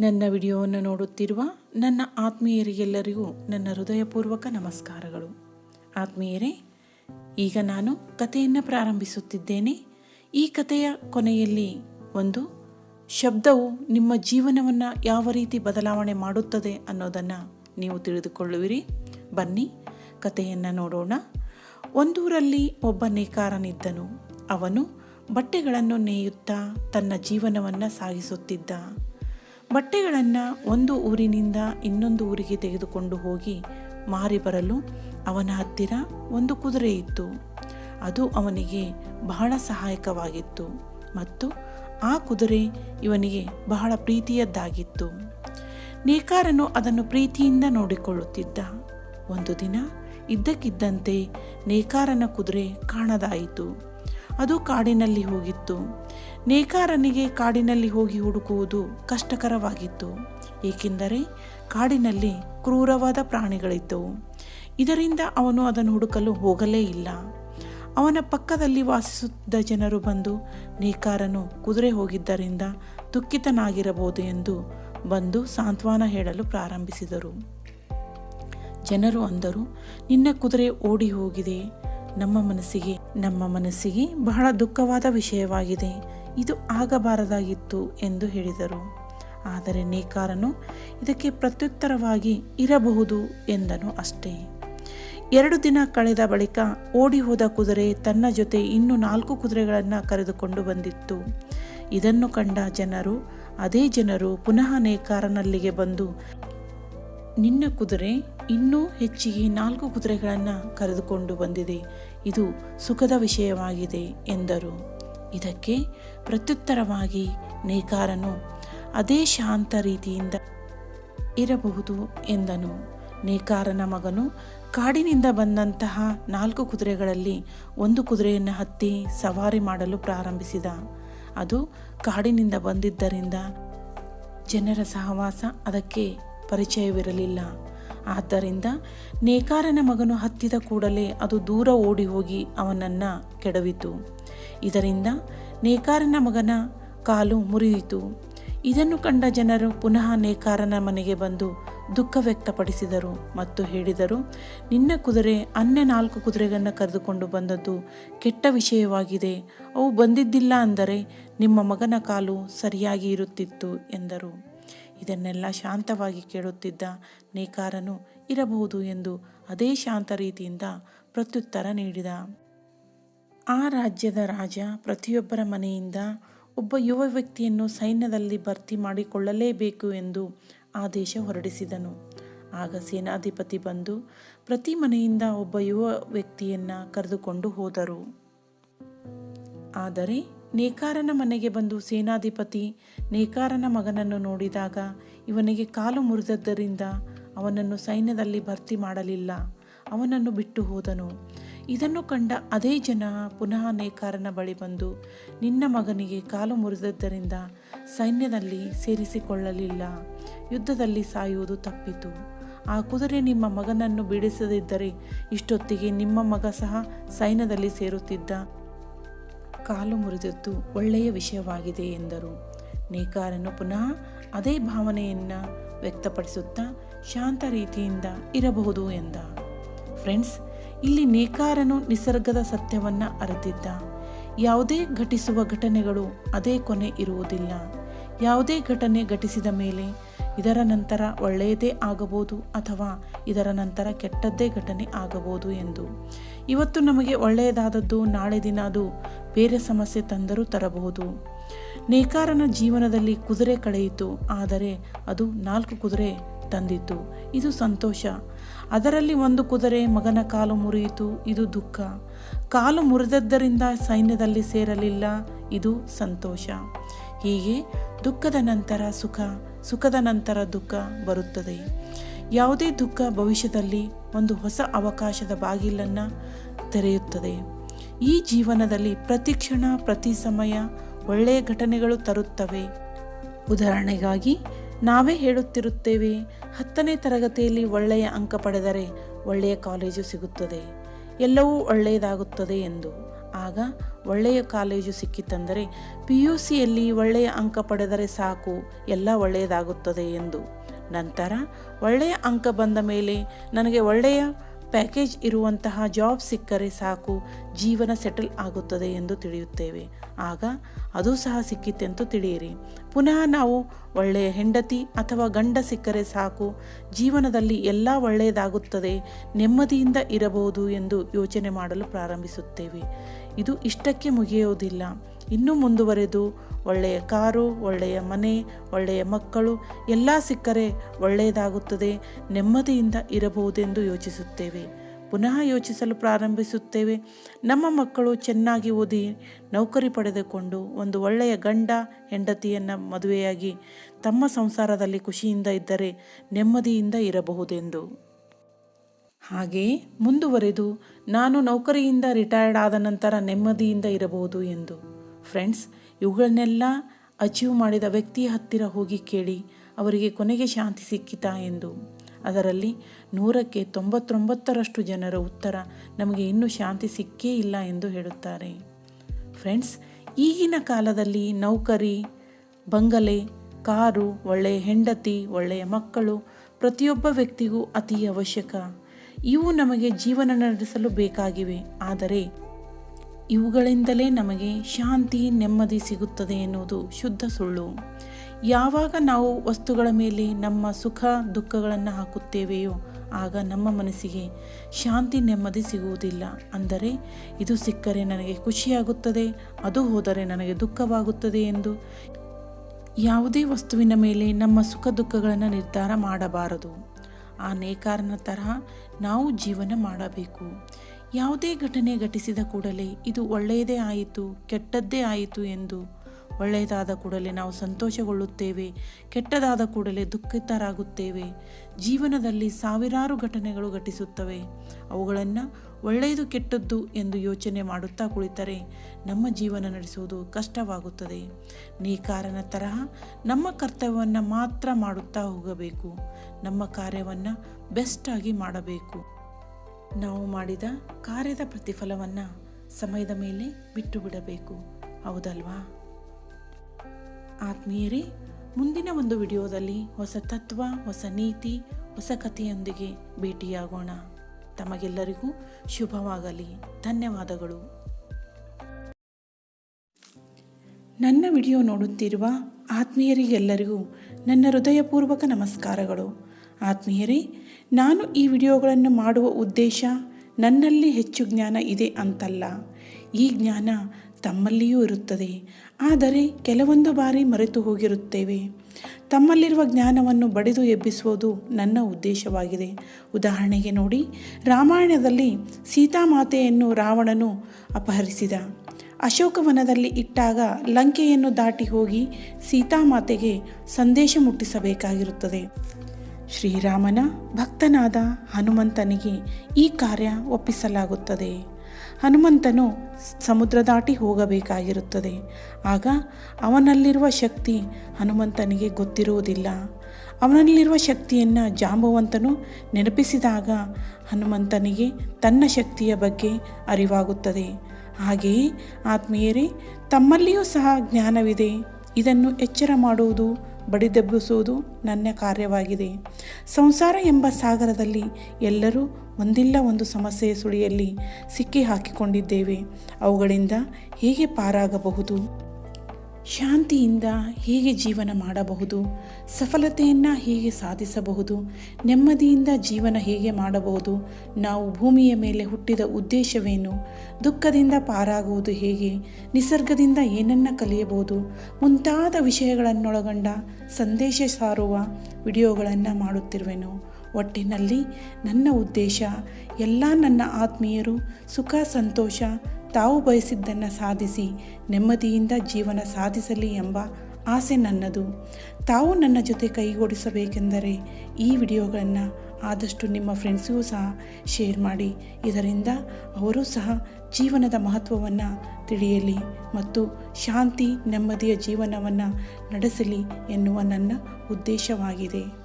ನನ್ನ ವಿಡಿಯೋವನ್ನು ನೋಡುತ್ತಿರುವ ನನ್ನ ಆತ್ಮೀಯರಿಗೆಲ್ಲರಿಗೂ ನನ್ನ ಹೃದಯಪೂರ್ವಕ ನಮಸ್ಕಾರಗಳು. ಆತ್ಮೀಯರೇ, ಈಗ ನಾನು ಕಥೆಯನ್ನು ಪ್ರಾರಂಭಿಸುತ್ತಿದ್ದೇನೆ. ಈ ಕಥೆಯ ಕೊನೆಯಲ್ಲಿ ಒಂದು ಶಬ್ದವು ನಿಮ್ಮ ಜೀವನವನ್ನು ಯಾವ ರೀತಿ ಬದಲಾವಣೆ ಮಾಡುತ್ತದೆ ಅನ್ನೋದನ್ನು ನೀವು ತಿಳಿದುಕೊಳ್ಳುವಿರಿ. ಬನ್ನಿ, ಕಥೆಯನ್ನು ನೋಡೋಣ. ಒಂದೂರಲ್ಲಿ ಒಬ್ಬ ನೇಕಾರನಿದ್ದನು. ಅವನು ಬಟ್ಟೆಗಳನ್ನು ನೇಯುತ್ತಾ ತನ್ನ ಜೀವನವನ್ನು ಸಾಗಿಸುತ್ತಿದ್ದ. ಬಟ್ಟೆಗಳನ್ನು ಒಂದು ಊರಿನಿಂದ ಇನ್ನೊಂದು ಊರಿಗೆ ತೆಗೆದುಕೊಂಡು ಹೋಗಿ ಮಾರಿ ಬರಲು ಅವನ ಹತ್ತಿರ ಒಂದು ಕುದುರೆ ಇತ್ತು. ಅದು ಅವನಿಗೆ ಬಹಳ ಸಹಾಯಕವಾಗಿತ್ತು ಮತ್ತು ಆ ಕುದುರೆ ಇವನಿಗೆ ಬಹಳ ಪ್ರೀತಿಯದ್ದಾಗಿತ್ತು. ನೇಕಾರನು ಅದನ್ನು ಪ್ರೀತಿಯಿಂದ ನೋಡಿಕೊಳ್ಳುತ್ತಿದ್ದ. ಒಂದು ದಿನ ಇದ್ದಕ್ಕಿದ್ದಂತೆ ನೇಕಾರನ ಕುದುರೆ ಕಾಣದಾಯಿತು. ಅದು ಕಾಡಿನಲ್ಲಿ ಹೋಗಿತ್ತು. ನೇಕಾರನಿಗೆ ಕಾಡಿನಲ್ಲಿ ಹೋಗಿ ಹುಡುಕುವುದು ಕಷ್ಟಕರವಾಗಿತ್ತು. ಏಕೆಂದರೆ ಕಾಡಿನಲ್ಲಿ ಕ್ರೂರವಾದ ಪ್ರಾಣಿಗಳಿದ್ದವು ಇದರಿಂದ ಅವನು ಅದನ್ನು ಹುಡುಕಲು ಹೋಗಲೇ ಇಲ್ಲ. ಅವನ ಪಕ್ಕದಲ್ಲಿ ವಾಸಿಸುತ್ತಿದ್ದ ಜನರು ಬಂದು ನೇಕಾರನು ಕುದುರೆ ಹೋಗಿದ್ದರಿಂದ ದುಃಖಿತನಾಗಿರಬಹುದು ಎಂದು ಬಂದು ಸಾಂತ್ವನ ಹೇಳಲು ಪ್ರಾರಂಭಿಸಿದರು. ಜನರು ಅಂದರು, ನಿನ್ನ ಕುದುರೆ ಓಡಿ ಹೋಗಿದೆ. ನಮ್ಮ ಮನಸ್ಸಿಗೆ ನಮ್ಮ ಮನಸ್ಸಿಗೆ ಬಹಳ ದುಃಖವಾದ ವಿಷಯವಾಗಿದೆ. ಇದು ಆಗಬಾರದಾಗಿತ್ತು ಎಂದು ಹೇಳಿದರು. ಆದರೆ ನೇಕಾರನು ಇದಕ್ಕೆ ಪ್ರತ್ಯುತ್ತರವಾಗಿ ಇರಬಹುದು ಎಂದನು ಅಷ್ಟೇ. ಎರಡು ದಿನ ಕಳೆದ ಬಳಿಕ ಓಡಿ ಹೋದ ಕುದುರೆ ತನ್ನ ಜೊತೆ ಇನ್ನು ನಾಲ್ಕು ಕುದುರೆಗಳನ್ನು ಕರೆದುಕೊಂಡು ಬಂದಿತ್ತು. ಇದನ್ನು ಕಂಡ ಜನರು, ಅದೇ ಜನರು ಪುನಃ ನೇಕಾರನಲ್ಲಿಗೆ ಬಂದು, ನಿನ್ನ ಕುದುರೆ ಇನ್ನೂ ಹೆಚ್ಚಿಗೆ ನಾಲ್ಕು ಕುದುರೆಗಳನ್ನು ಕರೆದುಕೊಂಡು ಬಂದಿದೆ. ಇದು ಸುಖದ ವಿಷಯವಾಗಿದೆ ಎಂದರು. ಇದಕ್ಕೆ ಪ್ರತ್ಯುತ್ತರವಾಗಿ ನೇಕಾರನು ಅದೇ ಶಾಂತ ರೀತಿಯಿಂದ ಇರಬಹುದು ಎಂದನು. ನೇಕಾರನ ಮಗನು ಕಾಡಿನಿಂದ ಬಂದಂತಹ ನಾಲ್ಕು ಕುದುರೆಗಳಲ್ಲಿ ಒಂದು ಕುದುರೆಯನ್ನು ಹತ್ತಿ ಸವಾರಿ ಮಾಡಲು ಪ್ರಾರಂಭಿಸಿದ. ಅದು ಕಾಡಿನಿಂದ ಬಂದಿದ್ದರಿಂದ ಜನರ ಸಹವಾಸ ಅದಕ್ಕೆ ಪರಿಚಯವಿರಲಿಲ್ಲ. ಆದ್ದರಿಂದ ನೇಕಾರನ ಮಗನು ಹತ್ತಿದ ಕೂಡಲೇ ಅದು ದೂರ ಓಡಿ ಹೋಗಿ ಅವನನ್ನು ಕೆಡವಿತು. ಇದರಿಂದ ನೇಕಾರನ ಮಗನ ಕಾಲು ಮುರಿಯಿತು. ಇದನ್ನು ಕಂಡ ಜನರು ಪುನಃ ನೇಕಾರನ ಮನೆಗೆ ಬಂದು ದುಃಖ ವ್ಯಕ್ತಪಡಿಸಿದರು ಮತ್ತು ಹೇಳಿದರು, ನಿನ್ನ ಕುದುರೆ ಅನ್ಯ ನಾಲ್ಕು ಕುದುರೆಗಳನ್ನು ಕರೆದುಕೊಂಡು ಬಂದದ್ದು ಕೆಟ್ಟ ವಿಷಯವಾಗಿದೆ. ಅವು ಬಂದಿದ್ದಿಲ್ಲ ಅಂದರೆ ನಿಮ್ಮ ಮಗನ ಕಾಲು ಸರಿಯಾಗಿ ಇರುತ್ತಿತ್ತು ಎಂದರು. ಇದನ್ನೆಲ್ಲ ಶಾಂತವಾಗಿ ಕೇಳುತ್ತಿದ್ದ ನೇಕಾರನು ಇರಬಹುದು ಎಂದು ಅದೇ ಶಾಂತ ರೀತಿಯಿಂದ ಪ್ರತ್ಯುತ್ತರ ನೀಡಿದ. ಆ ರಾಜ್ಯದ ರಾಜ ಪ್ರತಿಯೊಬ್ಬರ ಮನೆಯಿಂದ ಒಬ್ಬ ಯುವ ವ್ಯಕ್ತಿಯನ್ನು ಸೈನ್ಯದಲ್ಲಿ ಭರ್ತಿ ಮಾಡಿಕೊಳ್ಳಲೇಬೇಕು ಎಂದು ಆದೇಶ ಹೊರಡಿಸಿದನು. ಆಗ ಸೇನಾಧಿಪತಿ ಬಂದು ಪ್ರತಿ ಮನೆಯಿಂದ ಒಬ್ಬ ಯುವ ವ್ಯಕ್ತಿಯನ್ನು ಕರೆದುಕೊಂಡು ಹೋದರು. ಆದರೆ ನೇಕಾರನ ಮನೆಗೆ ಬಂದು ಸೇನಾಧಿಪತಿ ನೇಕಾರನ ಮಗನನ್ನು ನೋಡಿದಾಗ ಇವನಿಗೆ ಕಾಲು ಮುರಿದದ್ದರಿಂದ ಅವನನ್ನು ಸೈನ್ಯದಲ್ಲಿ ಭರ್ತಿ ಮಾಡಲಿಲ್ಲ. ಅವನನ್ನು ಬಿಟ್ಟು ಹೋದನು. ಇದನ್ನು ಕಂಡ ಅದೇ ಜನ ಪುನಃ ನೇಕಾರನ ಬಳಿ ಬಂದು, ನಿನ್ನ ಮಗನಿಗೆ ಕಾಲು ಮುರಿದದ್ದರಿಂದ ಸೈನ್ಯದಲ್ಲಿ ಸೇರಿಸಿಕೊಳ್ಳಲಿಲ್ಲ. ಯುದ್ಧದಲ್ಲಿ ಸಾಯುವುದು ತಪ್ಪಿತು. ಆ ಕುದುರೆ ನಿಮ್ಮ ಮಗನನ್ನು ಬಿಡಿಸದಿದ್ದರೆ ಇಷ್ಟೊತ್ತಿಗೆ ನಿಮ್ಮ ಮಗ ಸಹ ಸೈನ್ಯದಲ್ಲಿ ಸೇರುತ್ತಿದ್ದ. ಕಾಲು ಮುರಿದದ್ದು ಒಳ್ಳೆಯ ವಿಷಯವಾಗಿದೆ ಎಂದರು. ನೇಕಾರನು ಪುನಃ ಅದೇ ಭಾವನೆಯನ್ನು ವ್ಯಕ್ತಪಡಿಸುತ್ತಾ ಶಾಂತ ರೀತಿಯಿಂದ ಇರಬಹುದು ಎಂದ. ಫ್ರೆಂಡ್ಸ್ ಇಲ್ಲಿ ನೇಕಾರನು ನಿಸರ್ಗದ ಸತ್ಯವನ್ನು ಅರಿತಿದ್ದ. ಯಾವುದೇ ಘಟಿಸುವ ಘಟನೆಗಳು ಅದೇ ಕೊನೆ ಇರುವುದಿಲ್ಲ. ಯಾವುದೇ ಘಟನೆ ಘಟಿಸಿದ ಮೇಲೆ ಇದರ ನಂತರ ಒಳ್ಳೆಯದೇ ಆಗಬಹುದು ಅಥವಾ ಇದರ ನಂತರ ಕೆಟ್ಟದ್ದೇ ಘಟನೆ ಆಗಬಹುದು ಎಂದು. ಇವತ್ತು ನಮಗೆ ಒಳ್ಳೆಯದಾದದ್ದು ನಾಳೆ ದಿನ ಅದು ಬೇರೆ ಸಮಸ್ಯೆ ತಂದರೂ ತರಬಹುದು. ನೇಕಾರನ ಜೀವನದಲ್ಲಿ ಕುದುರೆ ಕಳೆಯಿತು, ಆದರೆ ಅದು ನಾಲ್ಕು ಕುದುರೆ ತಂದಿತು. ಇದು ಸಂತೋಷ. ಅದರಲ್ಲಿ ಒಂದು ಕುದುರೆ ಮಗನ ಕಾಲು ಮುರಿಯಿತು. ಇದು ದುಃಖ. ಕಾಲು ಮುರಿದದ್ದರಿಂದ ಸೈನ್ಯದಲ್ಲಿ ಸೇರಲಿಲ್ಲ. ಇದು ಸಂತೋಷ. ಹೀಗೆ ದುಃಖದ ನಂತರ ಸುಖ, ಸುಖದ ನಂತರ ದುಃಖ ಬರುತ್ತದೆ. ಯಾವುದೇ ದುಃಖ ಭವಿಷ್ಯದಲ್ಲಿ ಒಂದು ಹೊಸ ಅವಕಾಶದ ಬಾಗಿಲನ್ನು ತೆರೆಯುತ್ತದೆ. ಈ ಜೀವನದಲ್ಲಿ ಪ್ರತಿ ಕ್ಷಣ, ಪ್ರತಿ ಸಮಯ ಒಳ್ಳೆಯ ಘಟನೆಗಳು ತರುತ್ತವೆ. ಉದಾಹರಣೆಗಾಗಿ ನಾವೇ ಹೇಳುತ್ತಿರುತ್ತೇವೆ, ಹತ್ತನೇ ತರಗತಿಯಲ್ಲಿ ಒಳ್ಳೆಯ ಅಂಕ ಪಡೆದರೆ ಒಳ್ಳೆಯ ಕಾಲೇಜು ಸಿಗುತ್ತದೆ. ಎಲ್ಲವೂ ಒಳ್ಳೆಯದಾಗುತ್ತದೆ ಎಂದು. ಆಗ ಒಳ್ಳೆಯ ಕಾಲೇಜು ಸಿಕ್ಕಿತೆಂದರೆ ಪಿ ಯು ಸಿಯಲ್ಲಿ ಒಳ್ಳೆಯ ಅಂಕ ಪಡೆದರೆ ಸಾಕು, ಎಲ್ಲ ಒಳ್ಳೆಯದಾಗುತ್ತದೆ ಎಂದು. ನಂತರ ಒಳ್ಳೆಯ ಅಂಕ ಬಂದ ಮೇಲೆ ನನಗೆ ಒಳ್ಳೆಯ ಪ್ಯಾಕೇಜ್ ಇರುವಂತಹ ಜಾಬ್ ಸಿಕ್ಕರೆ ಸಾಕು, ಜೀವನ ಸೆಟಲ್ ಆಗುತ್ತದೆ ಎಂದು ತಿಳಿಯುತ್ತೇವೆ. ಆಗ ಅದು ಸಹ ಸಿಕ್ಕಿತ್ತೆಂದು ತಿಳಿಯಿರಿ. ಪುನಃ ನಾವು ಒಳ್ಳೆಯ ಹೆಂಡತಿ ಅಥವಾ ಗಂಡ ಸಿಕ್ಕರೆ ಸಾಕು, ಜೀವನದಲ್ಲಿ ಎಲ್ಲ ಒಳ್ಳೆಯದಾಗುತ್ತದೆ, ನೆಮ್ಮದಿಯಿಂದ ಇರಬಹುದು ಎಂದು ಯೋಚನೆ ಮಾಡಲು ಪ್ರಾರಂಭಿಸುತ್ತೇವೆ. ಇದು ಇಷ್ಟಕ್ಕೆ ಮುಗಿಯುವುದಿಲ್ಲ. ಇನ್ನೂ ಮುಂದುವರೆದು ಒಳ್ಳೆಯ ಕಾರು, ಒಳ್ಳೆಯ ಮನೆ, ಒಳ್ಳೆಯ ಮಕ್ಕಳು ಎಲ್ಲ ಸಿಕ್ಕರೆ ಒಳ್ಳೆಯದಾಗುತ್ತದೆ. ನೆಮ್ಮದಿಯಿಂದ ಇರಬಹುದೆಂದು ಯೋಚಿಸುತ್ತೇವೆ. ಪುನಃ ಯೋಚಿಸಲು ಪ್ರಾರಂಭಿಸುತ್ತೇವೆ. ನಮ್ಮ ಮಕ್ಕಳು ಚೆನ್ನಾಗಿ ಓದಿ ನೌಕರಿ ಪಡೆದುಕೊಂಡು ಒಂದು ಒಳ್ಳೆಯ ಗಂಡ, ಹೆಂಡತಿಯನ್ನು ಮದುವೆಯಾಗಿ ತಮ್ಮ ಸಂಸಾರದಲ್ಲಿ ಖುಷಿಯಿಂದ ಇದ್ದರೆ ನೆಮ್ಮದಿಯಿಂದ ಇರಬಹುದೆಂದು. ಹಾಗೆಯೇ ಮುಂದುವರೆದು ನಾನು ನೌಕರಿಯಿಂದ ರಿಟೈರ್ಡ್ ಆದ ನಂತರ ನೆಮ್ಮದಿಯಿಂದ ಇರಬಹುದು ಎಂದು. ಫ್ರೆಂಡ್ಸ್ ಇವುಗಳನ್ನೆಲ್ಲ ಅಚೀವ್ ಮಾಡಿದ ವ್ಯಕ್ತಿಯ ಹತ್ತಿರ ಹೋಗಿ ಕೇಳಿ, ಅವರಿಗೆ ಕೊನೆಗೆ ಶಾಂತಿ ಸಿಕ್ಕಿತಾ ಎಂದು. ಅದರಲ್ಲಿ ನೂರಕ್ಕೆ ತೊಂಬತ್ತೊಂಬತ್ತರಷ್ಟು ಜನರ ಉತ್ತರ, ನಮಗೆ ಇನ್ನೂ ಶಾಂತಿ ಸಿಕ್ಕೇ ಇಲ್ಲ ಎಂದು ಹೇಳುತ್ತಾರೆ. ಫ್ರೆಂಡ್ಸ್ ಈಗಿನ ಕಾಲದಲ್ಲಿ ನೌಕರಿ, ಬಂಗಲೆ, ಕಾರು ಒಳ್ಳೆಯ ಹೆಂಡತಿ ಒಳ್ಳೆಯ ಮಕ್ಕಳು ಪ್ರತಿಯೊಬ್ಬ ವ್ಯಕ್ತಿಗೂ ಅತಿ ಅವಶ್ಯಕ. ಇವು ನಮಗೆ ಜೀವನ ನಡೆಸಲು ಬೇಕಾಗಿವೆ. ಆದರೆ ಇವುಗಳಿಂದಲೇ ನಮಗೆ ಶಾಂತಿ, ನೆಮ್ಮದಿ ಸಿಗುತ್ತದೆ ಎನ್ನುವುದು ಶುದ್ಧ ಸುಳ್ಳು. ಯಾವಾಗ ನಾವು ವಸ್ತುಗಳ ಮೇಲೆ ನಮ್ಮ ಸುಖ, ದುಃಖಗಳನ್ನು ಹಾಕುತ್ತೇವೆಯೋ, ಆಗ ನಮ್ಮ ಮನಸ್ಸಿಗೆ ಶಾಂತಿ, ನೆಮ್ಮದಿ ಸಿಗುವುದಿಲ್ಲ. ಅಂದರೆ, ಇದು ಸಿಕ್ಕರೆ ನನಗೆ ಖುಷಿಯಾಗುತ್ತದೆ, ಅದು ಹೋದರೆ ನನಗೆ ದುಃಖವಾಗುತ್ತದೆ ಎಂದು ಯಾವುದೇ ವಸ್ತುವಿನ ಮೇಲೆ ನಮ್ಮ ಸುಖ, ದುಃಖಗಳನ್ನು ನಿರ್ಧಾರ ಮಾಡಬಾರದು. ಆ ನೇಕಾರನ ತರಹ ನಾವು ಜೀವನ ಮಾಡಬೇಕು. ಯಾವುದೇ ಘಟನೆ ಘಟಿಸಿದ ಕೂಡಲೇ ಇದು ಒಳ್ಳೆಯದೇ ಆಯಿತು, ಕೆಟ್ಟದ್ದೇ ಆಯಿತು ಎಂದು. ಒಳ್ಳೆಯದಾದ ಕೂಡಲೇ ನಾವು ಸಂತೋಷಗೊಳ್ಳುತ್ತೇವೆ, ಕೆಟ್ಟದಾದ ಕೂಡಲೇ ದುಃಖಿತರಾಗುತ್ತೇವೆ. ಜೀವನದಲ್ಲಿ ಸಾವಿರಾರು ಘಟನೆಗಳು ಘಟಿಸುತ್ತವೆ. ಅವುಗಳನ್ನು ಒಳ್ಳೆಯದು, ಕೆಟ್ಟದ್ದು ಎಂದು ಯೋಚನೆ ಮಾಡುತ್ತಾ ಕುಳಿತರೆ ನಮ್ಮ ಜೀವನ ನಡೆಸುವುದು ಕಷ್ಟವಾಗುತ್ತದೆ. ನೇಕಾರನ ತರಹ ನಮ್ಮ ಕರ್ತವ್ಯವನ್ನು ಮಾತ್ರ ಮಾಡುತ್ತಾ ಹೋಗಬೇಕು. ನಮ್ಮ ಕಾರ್ಯವನ್ನು ಬೆಸ್ಟಾಗಿ ಮಾಡಬೇಕು. ನಾವು ಮಾಡಿದ ಕಾರ್ಯದ ಪ್ರತಿಫಲವನ್ನು ಸಮಯದ ಮೇಲೆ ಬಿಟ್ಟು ಬಿಡಬೇಕು ಹೌದಲ್ವಾ? ಆತ್ಮೀಯರೇ, ಮುಂದಿನ ಒಂದು ವಿಡಿಯೋದಲ್ಲಿ ಹೊಸ ತತ್ವ, ಹೊಸ ನೀತಿ, ಹೊಸ ಕಥೆಯೊಂದಿಗೆ ಭೇಟಿಯಾಗೋಣ. ತಮಗೆಲ್ಲರಿಗೂ ಶುಭವಾಗಲಿ. ಧನ್ಯವಾದಗಳು. ನನ್ನ ವಿಡಿಯೋ ನೋಡುತ್ತಿರುವ ಆತ್ಮೀಯರಿಗೆಲ್ಲರಿಗೂ ನನ್ನ ಹೃದಯಪೂರ್ವಕ ನಮಸ್ಕಾರಗಳು. ಆತ್ಮೀಯರೇ, ನಾನು ಈ ವಿಡಿಯೋಗಳನ್ನು ಮಾಡುವ ಉದ್ದೇಶ ನನ್ನಲ್ಲಿ ಹೆಚ್ಚು ಜ್ಞಾನ ಇದೆ ಅಂತಲ್ಲ. ಈ ಜ್ಞಾನ ತಮ್ಮಲ್ಲಿಯೂ ಇರುತ್ತದೆ. ಆದರೆ ಕೆಲವೊಂದು ಬಾರಿ ಮರೆತು ಹೋಗಿರುತ್ತೇವೆ. ತಮ್ಮಲ್ಲಿರುವ ಜ್ಞಾನವನ್ನು ಬಡಿದು ಎಬ್ಬಿಸುವುದು ನನ್ನ ಉದ್ದೇಶವಾಗಿದೆ. ಉದಾಹರಣೆಗೆ ನೋಡಿ, ರಾಮಾಯಣದಲ್ಲಿ ಸೀತಾಮಾತೆಯನ್ನು ರಾವಣನು ಅಪಹರಿಸಿದ. ಅಶೋಕವನದಲ್ಲಿ ಇಟ್ಟಾಗ ಲಂಕೆಯನ್ನು ದಾಟಿ ಹೋಗಿ ಸೀತಾಮಾತೆಗೆ ಸಂದೇಶ ಮುಟ್ಟಿಸಬೇಕಾಗಿರುತ್ತದೆ. ಶ್ರೀರಾಮನ ಭಕ್ತನಾದ ಹನುಮಂತನಿಗೆ ಈ ಕಾರ್ಯ ಒಪ್ಪಿಸಲಾಗುತ್ತದೆ. ಹನುಮಂತನು ಸಮುದ್ರ ದಾಟಿ ಹೋಗಬೇಕಾಗಿರುತ್ತದೆ. ಆಗ ಅವನಲ್ಲಿರುವ ಶಕ್ತಿ ಹನುಮಂತನಿಗೆ ಗೊತ್ತಿರುವುದಿಲ್ಲ. ಅವನಲ್ಲಿರುವ ಶಕ್ತಿಯನ್ನು ಜಾಂಬವಂತನು ನೆನಪಿಸಿದಾಗ ಹನುಮಂತನಿಗೆ ತನ್ನ ಶಕ್ತಿಯ ಬಗ್ಗೆ ಅರಿವಾಗುತ್ತದೆ. ಹಾಗೆಯೇ ಆತ್ಮೀಯರೇ, ತಮ್ಮಲ್ಲಿಯೂ ಸಹ ಜ್ಞಾನವಿದೆ. ಇದನ್ನು ಎಚ್ಚರ ಮಾಡುವುದು ಬಡಿದೆಬ್ಬಿಸುವುದು ನನ್ನ ಕಾರ್ಯವಾಗಿದೆ. ಸಂಸಾರ ಎಂಬ ಸಾಗರದಲ್ಲಿ ಎಲ್ಲರೂ ಒಂದಿಲ್ಲ ಒಂದು ಸಮಸ್ಯೆಯ ಸುಳಿಯಲ್ಲಿ ಸಿಕ್ಕಿ ಹಾಕಿಕೊಂಡಿದ್ದೇವೆ. ಅವುಗಳಿಂದ ಹೇಗೆ ಪಾರಾಗಬಹುದು? ಶಾಂತಿಯಿಂದ ಹೇಗೆ ಜೀವನ ಮಾಡಬಹುದು? ಸಫಲತೆಯನ್ನು ಹೇಗೆ ಸಾಧಿಸಬಹುದು? ನೆಮ್ಮದಿಯಿಂದ ಜೀವನ ಹೇಗೆ ಮಾಡಬಹುದು? ನಾವು ಭೂಮಿಯ ಮೇಲೆ ಹುಟ್ಟಿದ ಉದ್ದೇಶವೇನು? ದುಃಖದಿಂದ ಪಾರಾಗುವುದು ಹೇಗೆ? ನಿಸರ್ಗದಿಂದ ಏನನ್ನ ಕಲಿಯಬಹುದು? ಮುಂತಾದ ವಿಷಯಗಳನ್ನೊಳಗೊಂಡ ಸಂದೇಶ ಸಾರುವ ವಿಡಿಯೋಗಳನ್ನು ಮಾಡುತ್ತಿರುವೆನು. ಒಟ್ಟಿನಲ್ಲಿ ನನ್ನ ಉದ್ದೇಶ, ಎಲ್ಲ ನನ್ನ ಆತ್ಮೀಯರು ಸುಖ, ಸಂತೋಷ ತಾವು ಬಯಸಿದ್ದನ್ನು ಸಾಧಿಸಿ ನೆಮ್ಮದಿಯಿಂದ ಜೀವನ ಸಾಧಿಸಲಿ ಎಂಬ ಆಸೆ ನನ್ನದು. ತಾವು ನನ್ನ ಜೊತೆ ಕೈಗೂಡಿಸಬೇಕೆಂದರೆ ಈ ವಿಡಿಯೋಗಳನ್ನು ಆದಷ್ಟು ನಿಮ್ಮ ಫ್ರೆಂಡ್ಸಿಗೂ ಸಹ ಶೇರ್ ಮಾಡಿ. ಇದರಿಂದ ಅವರೂ ಸಹ ಜೀವನದ ಮಹತ್ವವನ್ನು ತಿಳಿಯಲಿ ಮತ್ತು ಶಾಂತಿ ನೆಮ್ಮದಿಯ ಜೀವನವನ್ನು ನಡೆಸಲಿ ಎನ್ನುವ ನನ್ನ ಉದ್ದೇಶವಾಗಿದೆ.